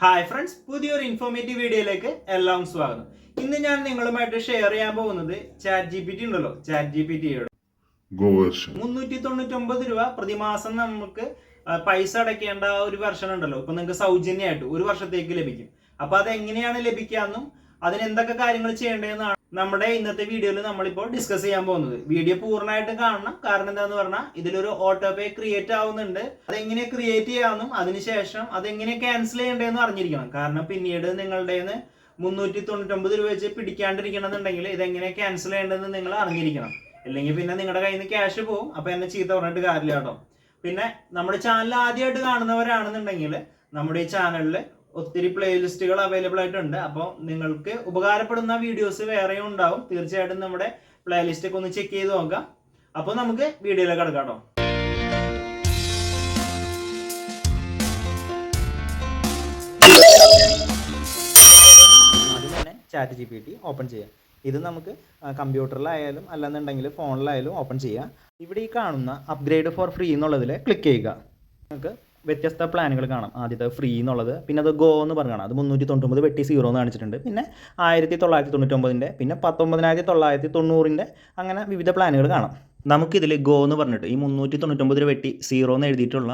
Hi friends പുതിയൊരു informative വീഡിയോയിലേക്ക് എല്ലാവർക്കും സ്വാഗതം. ഇന്ന് ഞാൻ നിങ്ങളുമായിട്ട് ഷെയർ ചെയ്യാൻ പോകുന്നത് ചാറ്റ് ജി പി ടി ഉണ്ടല്ലോ ചാറ്റ് ജി പി ടിയുടെ version. മുന്നൂറ്റി തൊണ്ണൂറ്റൊമ്പത് രൂപ പ്രതിമാസം നമുക്ക് പൈസ അടയ്ക്കേണ്ട ഒരു വെർഷൻ ഉണ്ടല്ലോ. ഇപ്പൊ നിങ്ങൾക്ക് സൗജന്യമായിട്ട് ഒരു വർഷത്തേക്ക് ലഭിക്കും. അപ്പൊ അത് എങ്ങനെയാണ് ലഭിക്കാന്നും അതിന് എന്തൊക്കെ കാര്യങ്ങൾ ചെയ്യേണ്ടതെന്നാണ് നമ്മുടെ ഇന്നത്തെ വീഡിയോയിൽ നമ്മളിപ്പോൾ ഡിസ്കസ് ചെയ്യാൻ പോകുന്നത്. വീഡിയോ പൂർണമായിട്ടും കാണണം. കാരണം എന്താന്ന് പറഞ്ഞാൽ ഇതിലൊരു ഓട്ടോ പേ ക്രിയേറ്റ് ആവുന്നുണ്ട്. അതെങ്ങനെ ക്രിയേറ്റ് ചെയ്യാമെന്നും അതിനുശേഷം അതെങ്ങനെ ക്യാൻസൽ ചെയ്യേണ്ടതെന്ന് അറിഞ്ഞിരിക്കണം. കാരണം പിന്നീട് നിങ്ങളുടെ മുന്നൂറ്റി തൊണ്ണൂറ്റൊമ്പത് രൂപ വെച്ച് പിടിക്കാണ്ടിരിക്കണമെന്നുണ്ടെങ്കിൽ ഇതെങ്ങനെ ക്യാൻസൽ ചെയ്യേണ്ടതെന്ന് നിങ്ങൾ അറിഞ്ഞിരിക്കണം. അല്ലെങ്കിൽ പിന്നെ നിങ്ങളുടെ കയ്യിൽ നിന്ന് ക്യാഷ് പോകും അപ്പൊ എന്നെ ചീത്ത പറഞ്ഞിട്ട് കാര്യമില്ല കേട്ടോ. പിന്നെ നമ്മുടെ ചാനൽ ആദ്യമായിട്ട് കാണുന്നവരാണെന്നുണ്ടെങ്കിൽ നമ്മുടെ ഈ ചാനലിൽ ഒത്തിരി പ്ലേലിസ്റ്റുകൾ അവൈലബിൾ ആയിട്ടുണ്ട്. അപ്പോൾ നിങ്ങൾക്ക് ഉപകാരപ്പെടുന്ന വീഡിയോസ് വേറെയും ഉണ്ടാവും. തീർച്ചയായിട്ടും നമ്മുടെ പ്ലേലിസ്റ്റ് ഒക്കെ ഒന്ന് ചെക്ക് ചെയ്ത് നോക്കാം. അപ്പോൾ നമുക്ക് വീഡിയോയിലേക്ക് കിടക്കാം ആദ്യം തന്നെ chat G P T open ചെയ്യാം. ഇത് നമുക്ക് കമ്പ്യൂട്ടറിലായാലും അല്ലെന്നുണ്ടെങ്കിൽ ഫോണിലായാലും ഓപ്പൺ ചെയ്യാം. ഇവിടെ ഈ കാണുന്ന അപ്ഗ്രേഡ് ഫോർ ഫ്രീ എന്നുള്ളതിൽ ക്ലിക്ക് ചെയ്യുക. നമുക്ക് വ്യത്യസ്ത പ്ലാനുകൾ കാണാം. ആദ്യത്തെ ഫ്രീ എന്നുള്ളത് പിന്നെ അത് ഗോ എന്ന് പറഞ്ഞാണ്. അത് മുന്നൂറ്റി തൊണ്ണൂറ്റൊമ്പത് വെട്ടി സീറോ എന്ന് കാണിച്ചിട്ടുണ്ട്. പിന്നെ ആയിരത്തി തൊള്ളായിരത്തി തൊണ്ണൂറ്റൊമ്പതിന്റെ പിന്നെ പത്തൊമ്പതിനായിരത്തി തൊള്ളായിരത്തി തൊണ്ണൂറിന്റെ അങ്ങനെ വിവിധ പ്ലാനുകൾ കാണാം. നമുക്കിതിൽ ഗോ എന്ന് പറഞ്ഞിട്ട് ഈ മുന്നൂറ്റി തൊണ്ണൂറ്റൊമ്പത് വെട്ടി സീറോ എന്ന് എഴുതിയിട്ടുള്ള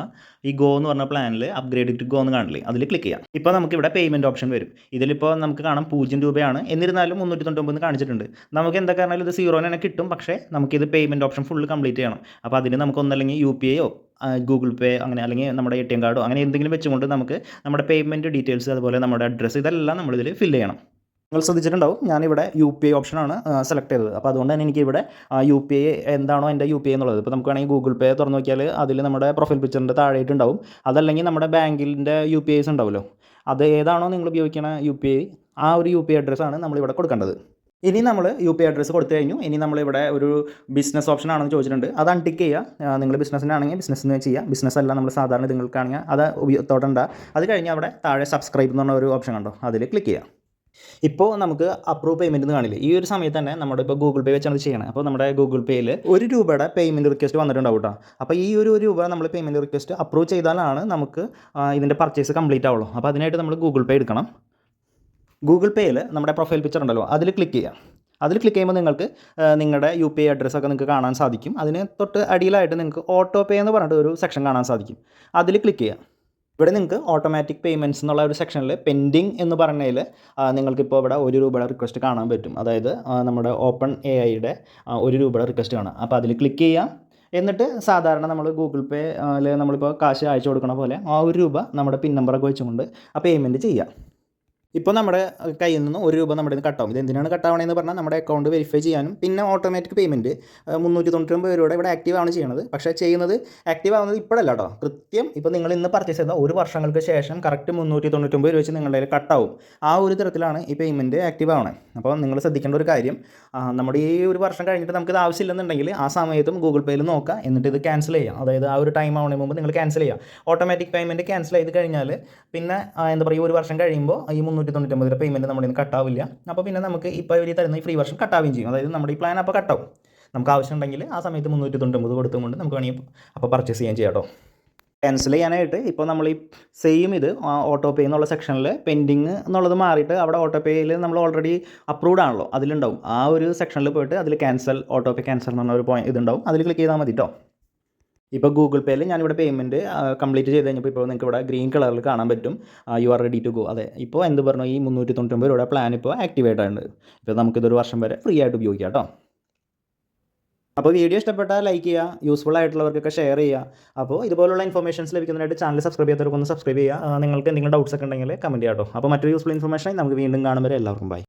ഈ ഗോ എന്ന് പറഞ്ഞ പ്ലാനിൽ അപ്ഗ്രേഡ് ടു ഗോ എന്ന് കാണില്ലേ അതിൽ ക്ലിക്ക് ചെയ്യാം. ഇപ്പോൾ നമുക്ക് ഇവിടെ പേയ്മെന്റ് ഓപ്ഷൻ വരും. ഇതിലിപ്പോൾ നമുക്ക് കാണാം പൂജ്യം രൂപയാണ്. എന്നിരുന്നാലും മുന്നൂറ്റി തൊണ്ണൂറ്റൊമ്പത് കാണിച്ചിട്ടുണ്ട്. നമുക്ക് എന്താ കാരണം ഇത് സീറോ കിട്ടും പക്ഷേ നമുക്കിത് പേയ്മെന്റ് ഓപ്ഷൻ ഫുള്ള് കംപ്ലീറ്റ് ചെയ്യണം. അപ്പോൾ അതിന് നമുക്ക് ഒന്നല്ലെങ്കിൽ യു പി ഐയോ ഗൂഗിൾ പേ അങ്ങനെ അല്ലെങ്കിൽ നമ്മുടെ എ ടി എം കാർഡോ അങ്ങനെ എന്തെങ്കിലും വെച്ചുകൊണ്ട് നമുക്ക് നമ്മുടെ പേയ്മെന്റ് ഡീറ്റെയിൽസ് അതുപോലെ നമ്മുടെ അഡ്രസ്സ് ഇതെല്ലാം നമ്മളിതിൽ ഫില്ല് ചെയ്യണം. നിങ്ങൾ ശ്രദ്ധിച്ചിട്ടുണ്ടാവും ഞാനിവിടെ യു പി ഐ ഓപ്ഷനാണ് സെലക്ട് ചെയ്തത്. അപ്പോൾ അതുകൊണ്ട് തന്നെ എനിക്കിവിടെ യു പി ഐ എന്താണോ എന്റെ യു പി ഐ എന്നുള്ളത്. ഇപ്പോൾ നമുക്ക് വേണമെങ്കിൽ ഗൂഗിൾ പേ തുറന്നു നോക്കിയാൽ അതിൽ നമ്മുടെ പ്രൊഫൈൽ പിക്ചറിന്റെ താഴെയായിട്ടുണ്ടാവും. അതല്ലെങ്കിൽ നമ്മുടെ ബാങ്കിന്റെ യു പി ഐസ് ഉണ്ടാവുമല്ലോ. അത് ഏതാണോ നിങ്ങൾ ഉപയോഗിക്കുന്ന യു പി ഐ ആ ഒരു യു പി ഐ അഡ്രസ്സാണ് നമ്മളിവിടെ കൊടുക്കേണ്ടത്. ഇനി നമ്മൾ യു പി അഡ്രസ്സ് കൊടുത്തു കഴിഞ്ഞു. ഇനി നമ്മളിവിടെ ഒരു ബിസിനസ് ഓപ്ഷൻ ആണെന്ന് ചോദിച്ചിട്ടുണ്ട്. അത് അൺടിക്ക് ചെയ്യുക. നിങ്ങൾ ബിസിനസ്സിനാണെങ്കിൽ എന്ന് ചെയ്യുക. ബിസിനസ് അല്ല നമ്മൾ സാധാരണ നിങ്ങൾക്കാണെങ്കിൽ അത് തൊടണ്ട. അത് കഴിഞ്ഞ് അവിടെ താഴെ സബ്സ്ക്രൈബ് എന്ന് പറഞ്ഞ ഒരു ഓപ്ഷൻ കണ്ടോ? അതിൽ ക്ലിക്ക് ചെയ്യുക. ഇപ്പോൾ നമുക്ക് അപ്രൂവ് പേയ്മെന്റ് എന്ന് കാണില്ല? ഈ ഒരു സമയത്ത് തന്നെ നമ്മുടെ ഇപ്പോൾ ഗൂഗിൾ പേ വെച്ചാണ് ചെയ്യണം. അപ്പോൾ നമ്മുടെ ഗൂഗിൾ പേയിൽ ഒരു രൂപയുടെ പേയ്മെന്റ് റിക്വസ്റ്റ് വന്നിട്ടുണ്ടാവും അപ്പോൾ ഈ ഒരു രൂപ നമ്മൾ പേയ്മെന്റ് റിക്വസ്റ്റ് അപ്രൂവ് ചെയ്താലാണ് നമുക്ക് ഇതിന്റെ പർച്ചേസ് കംപ്ലീറ്റ് ആവുള്ളൂ. അപ്പോൾ അതിനായിട്ട് നമ്മൾ ഗൂഗിൾ പേ എടുക്കണം. ഗൂഗിൾ പേയിൽ നമ്മുടെ പ്രൊഫൈൽ പിക്ചർ ഉണ്ടല്ലോ അതിൽ ക്ലിക്ക് ചെയ്യാം. അതിൽ ക്ലിക്ക് ചെയ്യുമ്പോൾ നിങ്ങൾക്ക് നിങ്ങളുടെ യു പി ഐ അഡ്രസ്സൊക്കെ നിങ്ങൾക്ക് കാണാൻ സാധിക്കും. അതിന് തൊട്ട് അടിയിലായിട്ട് നിങ്ങൾക്ക് ഓട്ടോ പേ എന്ന് പറഞ്ഞിട്ട് ഒരു സെക്ഷൻ കാണാൻ സാധിക്കും. അതിൽ ക്ലിക്ക് ചെയ്യാം. ഇവിടെ നിങ്ങൾക്ക് ഓട്ടോമാറ്റിക് പേയ്മെന്റ്സ് എന്നുള്ള ഒരു സെക്ഷനിൽ പെൻഡിങ് എന്ന് പറഞ്ഞതിൽ നിങ്ങൾക്കിപ്പോൾ ഇവിടെ ഒരു രൂപയുടെ റിക്വസ്റ്റ് കാണാൻ പറ്റും. അതായത് നമ്മുടെ ഓപ്പൺ എ ഐയുടെ ഒരു രൂപയുടെ റിക്വസ്റ്റ് കാണാം. അപ്പോൾ അതിൽ ക്ലിക്ക് ചെയ്യാം. എന്നിട്ട് സാധാരണ നമ്മൾ ഗൂഗിൾ പേ അല്ലെങ്കിൽ നമ്മളിപ്പോൾ കാശ് അയച്ചു കൊടുക്കണ പോലെ ആ ഒരു രൂപ നമ്മുടെ പിൻ നമ്പറൊക്കെ വെച്ചുകൊണ്ട് ആ പേയ്മെന്റ് ചെയ്യാം. ഇപ്പോൾ നമ്മുടെ കയ്യിൽ നിന്ന് ഒരു രൂപ നമ്മുടെ നിന്ന് കട്ടാവും ഇത് എന്തിനാണ് കട്ടാവണമെന്ന് പറഞ്ഞാൽ നമ്മുടെ അക്കൗണ്ട് വെരിഫൈ ചെയ്യാനും പിന്നെ ഓട്ടോമാറ്റിക് പേയ്മെന്റ് മുന്നൂറ്റി തൊണ്ണൂറ്റൊമ്പത് രൂപയുടെ ഇവിടെ ആക്റ്റീവ് ആണ് ചെയ്യുന്നത് പക്ഷേ ചെയ്യുന്നത് ആക്റ്റീവ് ആവുന്നത് ഇപ്പോഴല്ല കേട്ടോ കൃത്യം ഇപ്പോൾ നിങ്ങൾ ഇന്ന് പർച്ചേസ് ചെയ്ത ഒരു വർഷങ്ങൾക്ക് ശേഷം കറക്റ്റ് മുന്നൂറ്റി തൊണ്ണൂറ്റൊമ്പത് രൂപ വെച്ച് നിങ്ങളുടെ കട്ടാവും ആ ഒരു തരത്തിലാണ് ഈ പേയ്മെന്റ് ആക്റ്റീവ് ആവണേ. അപ്പോൾ നിങ്ങൾ ശ്രദ്ധിക്കേണ്ട ഒരു കാര്യം നമ്മുടെ ഈ ഒരു വർഷം കഴിഞ്ഞിട്ട് നമുക്കിത് ആവശ്യമില്ലെന്നുണ്ടെങ്കിൽ ആ സമയത്തും ഗൂഗിൾ പേയിൽ നോക്കുക എന്നിട്ട് ഇത് ക്യാൻസൽ ചെയ്യാം. അതായത് ആ ഒരു ടൈം ആവുന്നതിന് മുമ്പ് നിങ്ങൾ ക്യാൻസൽ ചെയ്യുക ഓട്ടോമാറ്റിക് പേയ്മെന്റ് ക്യാൻസൽ ചെയ്ത് കഴിഞ്ഞാൽ പിന്നെ എന്താ പറയുക ഒരു വർഷം കഴിയുമ്പോൾ ഈ മുന്നൂറ്റി തൊണ്ണൂറ്റൊമ്പത് രൂപ പേയ്മെന്റ് നമ്മുടെ നിന്ന് കട്ടാവില്ല അപ്പോൾ പിന്നെ നമുക്ക് ഇപ്പോൾ ഇവർ തരുന്ന ഈ ഫ്രീ വർഷം കട്ടാവുകയും ചെയ്യും. അതായത് നമ്മുടെ ഈ പ്ലാൻ അപ്പോൾ കട്ടാവും നമുക്ക് ആവശ്യമുണ്ടെങ്കിൽ ആ സമയത്ത് മുന്നൂറ്റി തൊണ്ണൂറ്റൊമ്പത് കൊടുത്തുകൊണ്ട് നമുക്ക് വേണമെങ്കിൽ അപ്പോൾ പർച്ചേസ് ചെയ്യാൻ ചെയ്യാം കേട്ടോ ക്യാൻസൽ ചെയ്യാനായിട്ട് ഇപ്പോൾ നമ്മൾ ഈ സെയിം ഇത് ഓട്ടോ പേ എന്നുള്ള സെക്ഷനിൽ പെൻഡിങ് എന്നുള്ളത് മാറിയിട്ട് അവിടെ ഓട്ടോ പേയിൽ നമ്മൾ ഓൾറെഡി അപ്രൂവ്ഡ് ആണല്ലോ. അതിലുണ്ടാവും. ആ ഒരു സെക്ഷനിൽ പോയിട്ട് അതിൽ ക്യാൻസൽ ഓട്ടോ പേ ക്യാൻസൽ എന്ന് പറഞ്ഞ ഒരു പോയിന്റ് ഇതുണ്ടാവും. അതിൽ ക്ലിക്ക് ചെയ്താൽ മതി കേട്ടോ ഇപ്പോൾ ഗൂഗിൾ പേയിൽ ഞാനിവിടെ പേയ്മെന്റ് കംപ്ലീറ്റ് ചെയ്ത് കഴിഞ്ഞപ്പോൾ ഇപ്പോൾ നിങ്ങൾക്ക് ഇവിടെ ഗ്രീൻ കളറിൽ കാണാൻ പറ്റും. You are ready to go അതെ ഇപ്പോൾ എന്ത് പറഞ്ഞു? ഈ മുന്നൂറ്റി തൊണ്ണൂറ്റൊമ്പത് രൂപയുടെ പ്ലാൻ ഇപ്പോൾ ആക്ടിവേറ്റ് ആയിട്ടുണ്ട്. ഇപ്പോൾ നമുക്കിതൊരു വർഷം വരെ ഫ്രീ ആയിട്ട് ഉപയോഗിക്കാം കേട്ടോ. അപ്പോൾ വീഡിയോ ഇഷ്ടപ്പെട്ടാൽ ലൈക്ക് ചെയ്യുക യൂസ്ഫുൾ ആയിട്ടുള്ളവർക്കൊക്കെ ഷെയർ ചെയ്യുക അപ്പോൾ ഇതുപോലുള്ള ഇൻഫർമേഷൻസ് ലഭിക്കുന്നതിനായിട്ട് ചാനൽ സബ്സ്ക്രൈബ് ചെയ്യാത്തവർക്ക് ഒന്ന് സബ്സ്ക്രൈബ് ചെയ്യുക നിങ്ങൾക്ക് എന്തെങ്കിലും ഡൗട്ട്സ് ഒക്കെ ഉണ്ടെങ്കിൽ കമന്റ് ചെയ്യാം കേട്ടോ അപ്പോൾ മറ്റൊരു യൂസ്ഫുൾ ഇൻഫർമേഷൻ നമുക്ക് വീണ്ടും കാണുമ്പോൾ എല്ലാവർക്കും ബൈ